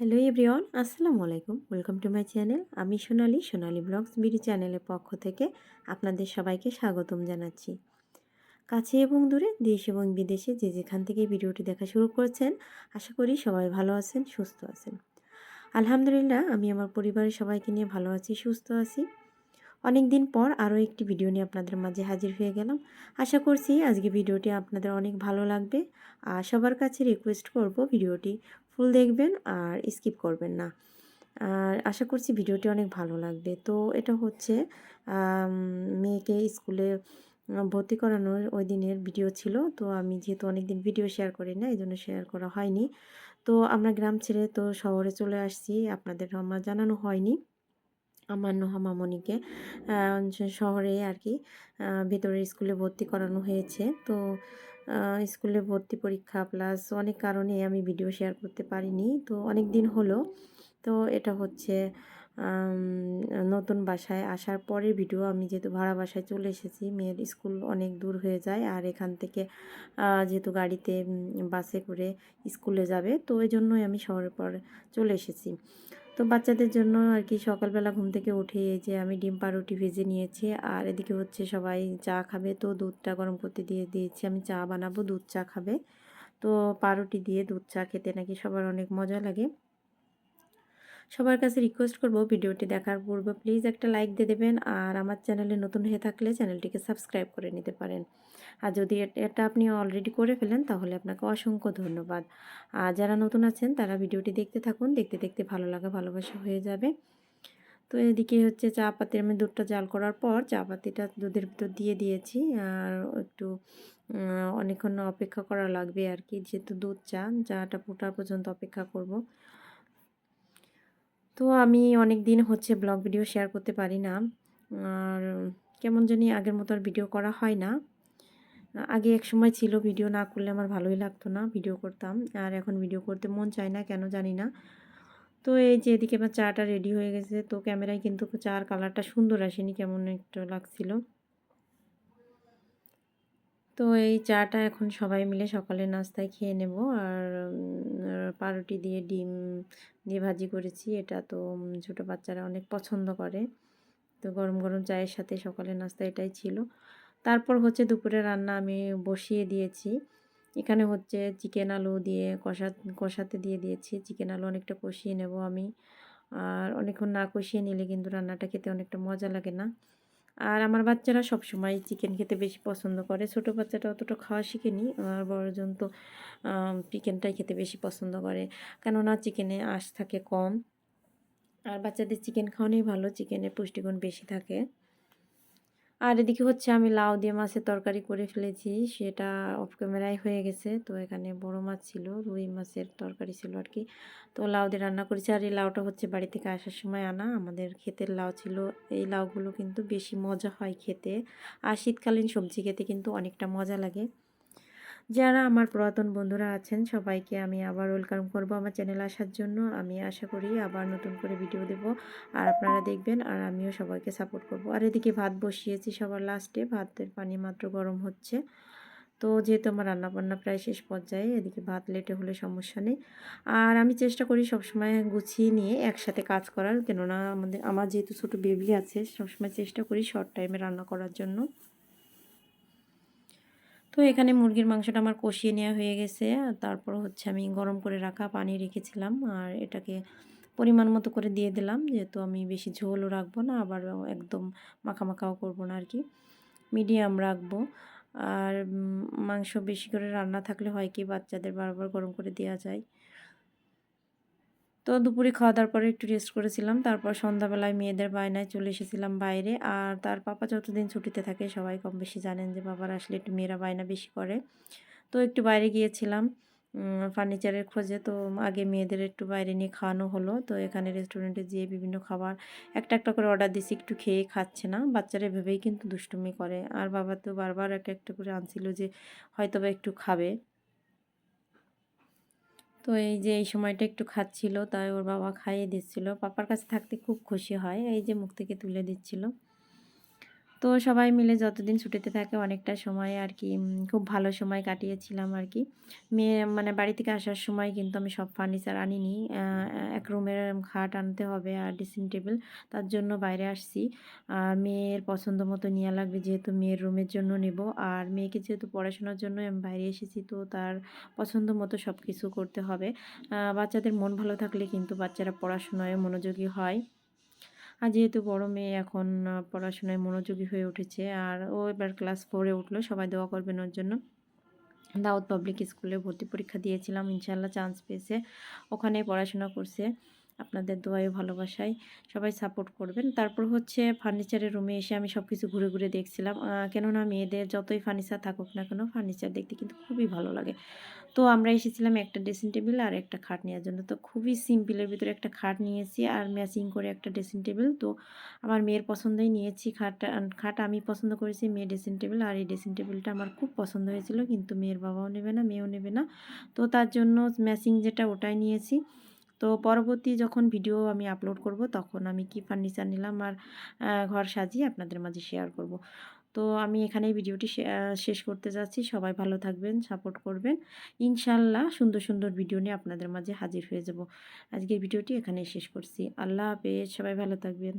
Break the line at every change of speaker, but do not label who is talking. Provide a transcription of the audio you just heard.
Hello everyone, আসসালামু আলাইকুম। Welcome to my channel. আমি সোনালি সোনালি ব্লগস বিডি চ্যানেলের পক্ষ থেকে আপনাদের সবাইকে স্বাগতম জানাচ্ছি। কাছে এবং দূরে, দেশ এবং বিদেশে যে যেখান থেকে ভিডিওটি দেখা শুরু করেছেন, আশা করি সবাই ভালো আছেন, সুস্থ আছেন। আলহামদুলিল্লাহ, আমি আমার পরিবারের সবাইকে নিয়ে ভালো আছি, সুস্থ আছি। অনেক দিন পর আরও একটি ভিডিও নিয়ে আপনাদের মাঝে হাজির হয়ে গেলাম। আশা করছি আজকে ভিডিওটি আপনাদের অনেক ভালো লাগবে। আর সবার কাছে রিকোয়েস্ট করব ভিডিওটি ফুল দেখবেন আর স্কিপ করবেন না। আর আশা করছি ভিডিওটি অনেক ভালো লাগবে। তো এটা হচ্ছে মেয়েকে স্কুলে ভর্তি করানোর ওই দিনের ভিডিও ছিল। তো আমি যেহেতু অনেক দিন ভিডিও শেয়ার করি না এই জন্য শেয়ার করা হয়নি। তো আমরা গ্রাম ছেড়ে তো শহরে চলে আসছি। আপনাদের আমার জানানো হয়নি। আমার নোহা শহরে আর কি ভেতরে স্কুলে ভর্তি করানো হয়েছে। তো স্কুলে ভর্তি পরীক্ষা প্লাস অনেক কারণে আমি ভিডিও শেয়ার করতে পারিনি। তো অনেক দিন হলো। তো এটা হচ্ছে নতুন বাসায় আসার পরের ভিডিও আমি যেহেতু ভাড়া বাসায় চলে এসেছি, মেয়ের স্কুল অনেক দূর হয়ে যায় আর এখান থেকে যেহেতু গাড়িতে বাসে করে স্কুলে যাবে, তো ওই জন্যই আমি শহরের পর চলে এসেছি। তো বাচ্চাদের জন্য আর কি সকালবেলা ঘুম থেকে উঠে যে আমি ডিম পাউরুটি ভেজে নিয়েছি, আর এদিকে হচ্ছে সবাই চা খাবে। তো দুধটা গরম করতে দিয়ে দিয়েছি, আমি চা বানাবো, দুধ চা খাবে। তো পাউরুটি দিয়ে দুধ চা খেতে নাকি সবার অনেক মজা লাগে। সবার কাছে রিকোয়েস্ট করব ভিডিওটি দেখার পূর্বে প্লিজ একটা লাইক দিয়ে দেবেন আর আমার চ্যানেলে নতুন হয়ে থাকলে চ্যানেলটিকে সাবস্ক্রাইব করে নিতে পারেন। আর যদি এটা আপনি অলরেডি করে ফেলেন তাহলে আপনাকে অসংখ্য ধন্যবাদ। আর যারা নতুন আছেন তারা ভিডিওটি দেখতে থাকুন, দেখতে দেখতে ভালো লাগা, ভালোবাসা হয়ে যাবে। তো এদিকে হচ্ছে চা পাতি, আমি দুধটা জাল করার পর চা পাতিটা দুধের ভিতর দিয়ে দিয়েছি। আর একটু অনেকক্ষণ অপেক্ষা করা লাগবে আর কি। যেহেতু দুধ চা, চাটা ফোটার পর্যন্ত অপেক্ষা করব। তো আমি অনেক দিন হচ্ছে ব্লগ ভিডিও শেয়ার করতে পারি না। আর কেমন জানি আগের মতো আর ভিডিও করা হয় না। আগে এক সময় ছিল ভিডিও না করলে আমার ভালোই লাগতো না ভিডিও করতাম। আর এখন ভিডিও করতে মন চায় না, কেন জানি না। তো এই যে এদিকে আমার চাটা রেডি হয়ে গেছে, তো ক্যামেরায় কিন্তু চার কালারটা সুন্দর আসেনি, কেমন একটা লাগছিল। তো এই চাটা এখন সবাই মিলে সকালে নাস্তায় খেয়ে নেব। আর পাউরুটি দিয়ে ডিম দিয়ে ভাজি করেছি। এটা তো ছোটো বাচ্চারা অনেক পছন্দ করে। তো গরম গরম চায়ের সাথে সকালে নাস্তা এটাই ছিল। তারপর হচ্ছে দুপুরে রান্না আমি বসিয়ে দিয়েছি। এখানে হচ্ছে চিকেন আলু দিয়ে কষা, কষাতে দিয়ে দিয়েছি। চিকেন আলু অনেকটা কষিয়ে নেব আমি। আর অনেকক্ষণ না কষিয়ে নিলে কিন্তু রান্নাটা খেতে অনেকটা মজা লাগে না। আর আমার বাচ্চারা সব সময় চিকেন খেতে বেশি পছন্দ করে। ছোট বাচ্চাটা অতটা খাওয়া শিখেনি আর বড়জন তো চিকেনটাই খেতে বেশি পছন্দ করে। কেননা চিকেনে আঁশ থাকে কম, আর বাচ্চাদের চিকেন খাওয়ানোই ভালো চিকেনে পুষ্টিগুণ বেশি থাকে। আর এদিকে হচ্ছে আমি লাউ দিয়ে মাছের তরকারি করে ফেলেছি, সেটা অফ ক্যামেরায় হয়ে গেছে। তো এখানে বড় মাছ ছিল, রুই মাছের তরকারি ছিল আর কি তো লাউ দিয়ে রান্না করেছি, আর এই লাউটা হচ্ছে বাড়ি থেকে আসার সময় আনা। আমাদের ক্ষেতের লাউ ছিল, এই লাউগুলো কিন্তু বেশি মজা হয় খেতে। আর শীতকালীন সবজি খেতে কিন্তু অনেকটা মজা লাগে। যারা আমার পুরাতন বন্ধুরা আছেন, সবাইকে আমি আবার ওয়েলকাম করব আমার চ্যানেল আসার জন্য। আমি আশা করি আবার নতুন করে ভিডিও দেব। আর আপনারা দেখবেন আর আমিও সবাইকে সাপোর্ট করব। আর এদিকে ভাত বসিয়েছি সবার লাস্টে ভাতের পানি মাত্র গরম হচ্ছে। তো যেহেতু আমার রান্নাবান্না প্রায় শেষ পর্যায়ে, এদিকে ভাত লেটে হলে সমস্যা নেই। আর আমি চেষ্টা করি সবসময় গুছিয়ে নিয়ে একসাথে কাজ করার। কেননা আমাদের, আমার যেহেতু ছোটো বেবি আছে, সবসময় চেষ্টা করি শর্ট টাইমে রান্না করার জন্য। তো এখানে মুরগির মাংসটা আমার কষিয়ে নেওয়া হয়ে গেছে। তারপর হচ্ছে আমি গরম করে রাখা পানি রেখেছিলাম। আর এটাকে পরিমাণ মতো করে দিয়ে দিলাম। যেহেতু আমি বেশি ঝোলও রাখব না আবার একদম মাখা মাখাও করব না আর কি মিডিয়াম রাখব। আর মাংস বেশি করে রান্না থাকলে হয় কি, বাচ্চাদের বারবার গরম করে দেওয়া যায়। তো দুপুরে খাওয়া দাওয়ার পরে একটু রেস্ট করেছিলাম। তারপর সন্ধ্যাবেলায় মেয়েদের বায়নায় চলে এসেছিলাম বাইরে। আর তার পাপা যতদিন ছুটিতে থাকে, সবাই কম বেশি জানেন যে বাবার আসলে একটু মেয়েরা বায়না বেশি করে। তো একটু বাইরে গিয়েছিলাম ফার্নিচারের খোঁজে। তো আগে মেয়েদের একটু বাইরে নিয়ে খাওয়ানো হলো। তো এখানে রেস্টুরেন্টে যেয়ে বিভিন্ন খাবার একটা একটা করে অর্ডার দিছি একটু খেয়ে খাচ্ছে না। বাচ্চারা ভেবেই কিন্তু দুষ্টুমি করে। আর বাবা তো বারবার একটা একটা করে আনছিল যে হয়তো বা একটু খাবে। তো এই যে, এই সময়টা একটু খাচ্ছিল, তাই ওর বাবা খাইয়ে দিচ্ছিল। পাপার কাছে থাকতে খুব খুশি হয়, এই যে মুখ থেকে তুলে দিচ্ছিল। তো সবাই মিলে যতদিন ছুটিতে থাকে অনেকটা সময় আর কি খুব ভালো সময় কাটিয়েছিলাম আর কি মেয়ে মানে বাড়ি থেকে আসার সময় কিন্তু আমি সব ফার্নিচার আনিনি এক রুমের খাট আনতে হবে আর ড্রেসিং টেবিল তার জন্য বাইরে আসছি। আর মেয়ের পছন্দ মতো নেওয়া লাগবে যেহেতু মেয়ের রুমের জন্য নেব। আর মেয়েকে যেহেতু পড়াশোনার জন্য আমি বাইরে এসেছি, তো তার পছন্দ মতো সব কিছু করতে হবে। বাচ্চাদের মন ভালো থাকলে কিন্তু বাচ্চারা পড়াশোনায় মনোযোগী হয়। আর যেহেতু বড় মেয়ে এখন পড়াশোনায় মনোযোগী হয়ে উঠেছে, আর ও এবার ক্লাস ফোরে উঠল, সবাই দোয়া করবেন ওর জন্য। দাউদ পাবলিক স্কুলে ভর্তি পরীক্ষা দিয়েছিলাম ইনশাল্লাহ চান্স পেয়েছে ওখানে পড়াশোনা করছে। আপনাদের দোয়ায়, ভালোবাসায় সবাই সাপোর্ট করবেন। তারপর হচ্ছে ফার্নিচারের রুমে এসে আমি সব কিছু ঘুরে ঘুরে দেখছিলাম। কেননা মেয়েদের যতই ফার্নিচার থাকুক না কেন ফার্নিচার দেখতে কিন্তু খুবই ভালো লাগে। তো আমরা এসেছিলাম একটা ড্রেসিং টেবিল আর একটা খাট নেওয়ার জন্য। তো খুবই সিম্পলের ভিতরে একটা খাট নিয়েছি আর ম্যাচিং করে একটা ড্রেসিং টেবিল তো আমার মেয়ের পছন্দই নিয়েছি খাট। খাট আমি পছন্দ করেছি মেয়ের ড্রেসিং টেবিল আর এই ড্রেসিং টেবিলটা আমার খুব পছন্দ হয়েছিল। কিন্তু মেয়ের বাবাও নেবে না, মেয়েও নেবে না। তো তার জন্য ম্যাচিং যেটা ওটাই নিয়েছি। তো পরবর্তী যখন ভিডিও আমি আপলোড করব, তখন আমি কি ফার্নিচার নিলাম আর ঘর সাজিয়ে আপনাদের মাঝে শেয়ার করব। তো আমি এখানেই ভিডিওটি শেষ করতে যাচ্ছি। সবাই ভালো থাকবেন সাপোর্ট করবেন। ইনশাল্লাহ সুন্দর সুন্দর ভিডিও নিয়ে আপনাদের মাঝে হাজির হয়ে যাব। আজকের ভিডিওটি এখানেই শেষ করছি। আল্লাহ হাফেজ, সবাই ভালো থাকবেন।